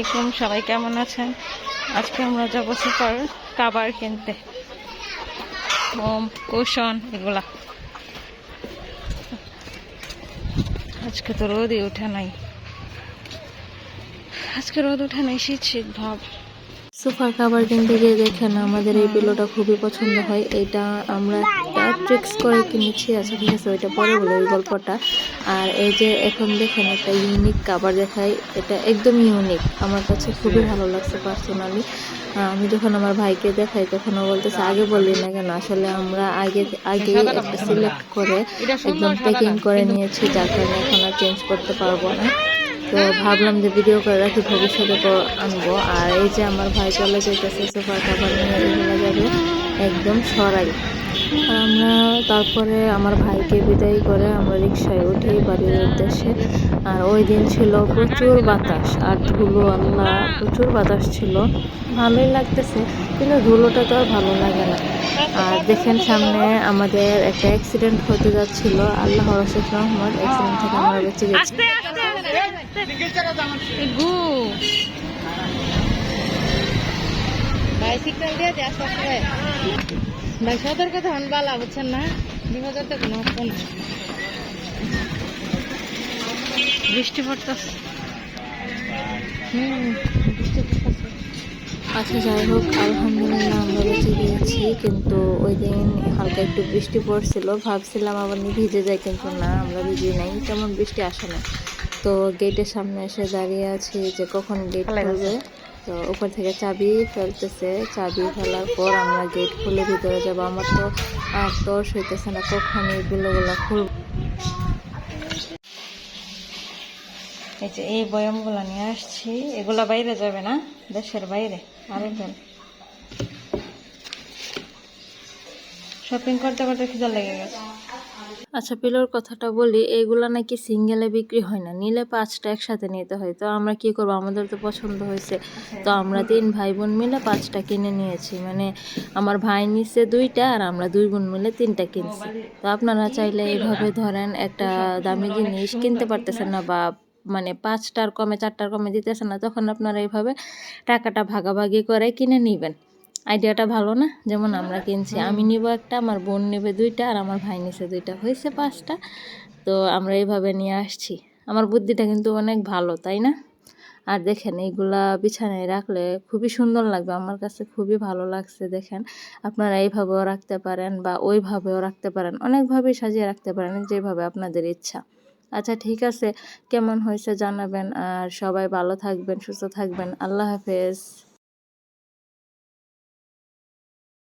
আলাইকুম, সবাই কেমন আছেন? আজকে আমরা যাব সুপার কাবার কিনতে। হোম কুশন, এগুলা। আজকে তো রোদই ওঠে নাই। আজকে রোদ ওঠে নাই, শীত শীত ভাব। সোফার কাভার কিনতে গিয়ে দেখেন আমাদের এই পিলোটা খুবই পছন্দ হয়। এটা আমরা ট্রিক্স করে কিনেছি। আচ্ছা ঠিক আছে, ওইটা পরে বলে ওই গল্পটা। আর এই যে এখন দেখেন একটা ইউনিক কাভার দেখাই এটা একদম ইউনিক আমার কাছে খুবই ভালো লাগছে পার্সোনালি আমি যখন আমার ভাইকে দেখাই, তখন ও বলতেছে, আগে বললি না কেন? আসলে আমরা আগে আগে সিলেক্ট করে একদম প্যাকিং করে নিয়েছি। যার কারণে এখন আর চেঞ্জ করতে পারব না। তো ভাবলাম যে ভিডিও করে রাখি, ভবিষ্যতে আনব। আর এই যে আমার ভাই চলে যেতেছে সোফার কাভার নিয়ে এগুলো যাবে একদম সরাই। আমরা তারপরে আমার ভাইকে বিদায় করে আমরা রিক্সায় উঠি বাড়ির উদ্দেশ্যে। আর ওই দিন ছিল প্রচুর বাতাস আর ধুলো, আল্লাহ, প্রচুর বাতাস ছিল। ভালোই লাগতেছে, কিন্তু ধুলোটা তো আর ভালো লাগে না। আর দেখেন সামনে আমাদের একটা অ্যাক্সিডেন্ট হতে যাচ্ছিল আল্লাহ রসিক রহমত অ্যাক্সিডেন্ট থেকে আমরা বেঁচে গেছি। বালা, বুঝছেন না? বৃষ্টি পড়তেছে। আচ্ছা যাই হোক, আলহামদুলিল্লাহ আমরা বেঁচে গিয়েছি, কিন্তু ওই দিন হালকা একটু বৃষ্টি পড়ছিল। ভাবছিলাম আবার ভিজে যায়, কিন্তু না, আমরা ভিজে নাই। তেমন বৃষ্টি আসে না তো গেটের সামনে এসে দাঁড়িয়ে আছি যে কখন গেট খুলবে। তো উপর থেকে চাবি ফেলতেছে। চাবি ফেলার পর আমরা গেট খুলে ভিতরে যাব। আমার তো আর তর্স হইতেছে না কখন এগুলো গুলো খুলবো। এই যে এই বয়ামগুলো নিয়ে আসছি এগুলা বাইরে যাবে না? দেশের বাইরে আরেকজন। শপিং করতে করতে খিদা লেগে গেছে। আচ্ছা পিলোর কথাটা বলি, এগুলা নাকি সিঙ্গেলে বিক্রি হয় না। নিলে পাঁচটা একসাথে নিতে হয়। তো আমরা কি করব? আমাদের তো পছন্দ হয়েছে। তো আমরা তিন ভাই বোন মিলে পাঁচটা কিনে নিয়েছি। মানে আমার ভাই নিচ্ছে দুইটা আর আমরা দুই বোন মিলে তিনটা কিনছি। তো আপনারা চাইলে এইভাবে ধরেন একটা দামি জিনিস কিনতে পারতেছেন না বা মানে পাঁচটার কমে, চারটার কমে দিতেছেন না, তখন আপনারা এইভাবে টাকাটা ভাগাভাগি করে কিনে নিবেন। আইডিয়াটা ভালো না? যেমন আমরা কিনছি, আমি নিব একটা, আমার বোন নেবে দুইটা, আর আমার ভাই নিছে দুইটা হয়েছে পাঁচটা। তো আমরা এইভাবে নিয়ে আসছি। আমার বুদ্ধিটা কিন্তু অনেক ভালো, তাই না? আর দেখেন, এইগুলা বিছানায় রাখলে খুবই সুন্দর লাগবে, আমার কাছে খুবই ভালো লাগছে, দেখেন। আপনারা এইভাবেও রাখতে পারেন বা ওইভাবেও রাখতে পারেন, অনেকভাবেই সাজিয়ে রাখতে পারেন, যেভাবে আপনাদের ইচ্ছা। আচ্ছা ঠিক আছে, কেমন হয়েছে জানাবেন, আর সবাই ভালো থাকবেন, সুস্থ থাকবেন, আল্লাহ হাফেজ।